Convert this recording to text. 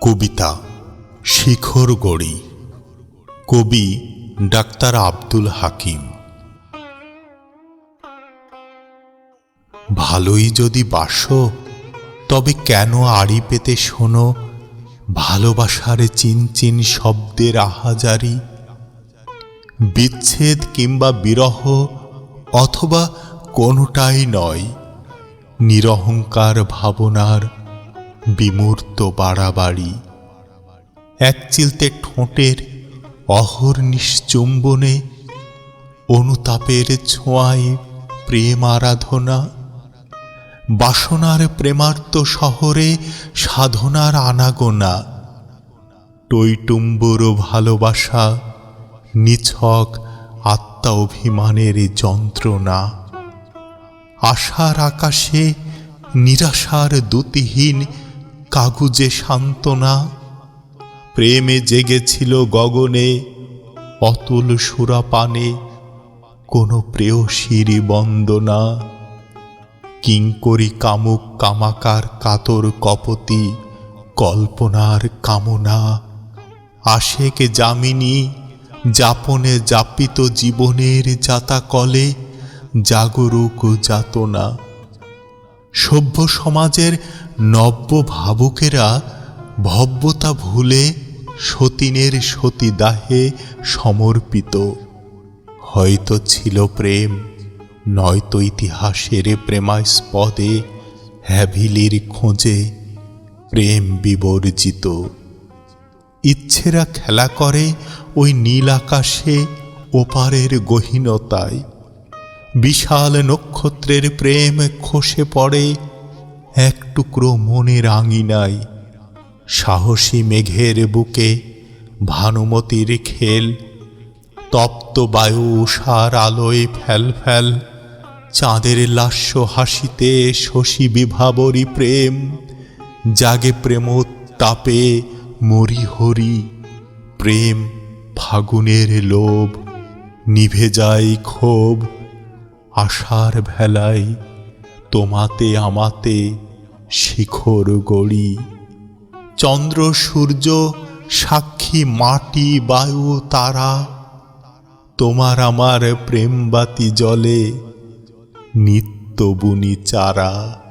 কবিতা শিখর গড়ি। কবি ডাক্তার আব্দুল হাকিম। ভালোই যদি বাসো, তবে কেন আড়ি পেতে শোনো? ভালোবাসার চিনচিন শব্দের আহাজারি। বিচ্ছেদ কিংবা বিরহ, অথবা কোনোটাই নয়। নিরহংকার ভাবনার বিমূর্ত বাড়াবাড়ি। এক চিলতে ঠোঁটের অহর্নিশ চুম্বনে অনুতাপের ছোঁয়ায় প্রেম আরাধনা বাসনার প্রেমার্ত শহরে সাধনার আনাগোনা। টইটুম্বুর ভালোবাসা নিছক আত্মা অভিমানের যন্ত্রণা। আশার আকাশে নিরাশার দ্যুতিহীন কাগুজে সান্ত্বনা। প্রেমে জেগেছিল গগনে অতুল সুরাপানে কোনো প্রেয়সীর বন্দনা। কিঙ্করি কামুক কামাকার কাতর কপতি, কল্পনার কামনা। আশেক যামিনী, যাপনে যাপিত জীবনের যাতাকলে জাগরুক যাতনা। সভ্য সমাজের নব্য ভাবুকেরা ভব্যতা ভুলে সতীনের সতীদাহে সমর্পিত। হয়তো ছিল প্রেম, নয়তো ইতিহাসের প্রেমাস্পদে হ্যাভিলির খোঁজে প্রেম বিবর্জিত। ইচ্ছেরা খেলা করে ওই নীল আকাশে ওপারের গহীনতায়। বিশাল নক্ষত্রের প্রেম খসে পড়ে, এক টুকরো মনের আঙিনায়। সাহসী মেঘের বুকে ভানুমতির খেল, তপ্ত বায়ু উষার আলোয় ফ্যাল ফ্যাল, চাঁদের লাস্য হাসিতে শশী বিভাবরী প্রেম, জাগে প্রেমোত্তাপে মরি হরি প্রেম ফাগুনের লোভ, নিভে যায় ক্ষোভ আশার ভেলায় তোমাতে আমাতে শিখর গড়ি। চন্দ্র, সূর্য, সাক্ষী, মাটি, বায়ু, তারা, তোমার আমার প্রেমবাতি জলে নিত্য বুনি চারা।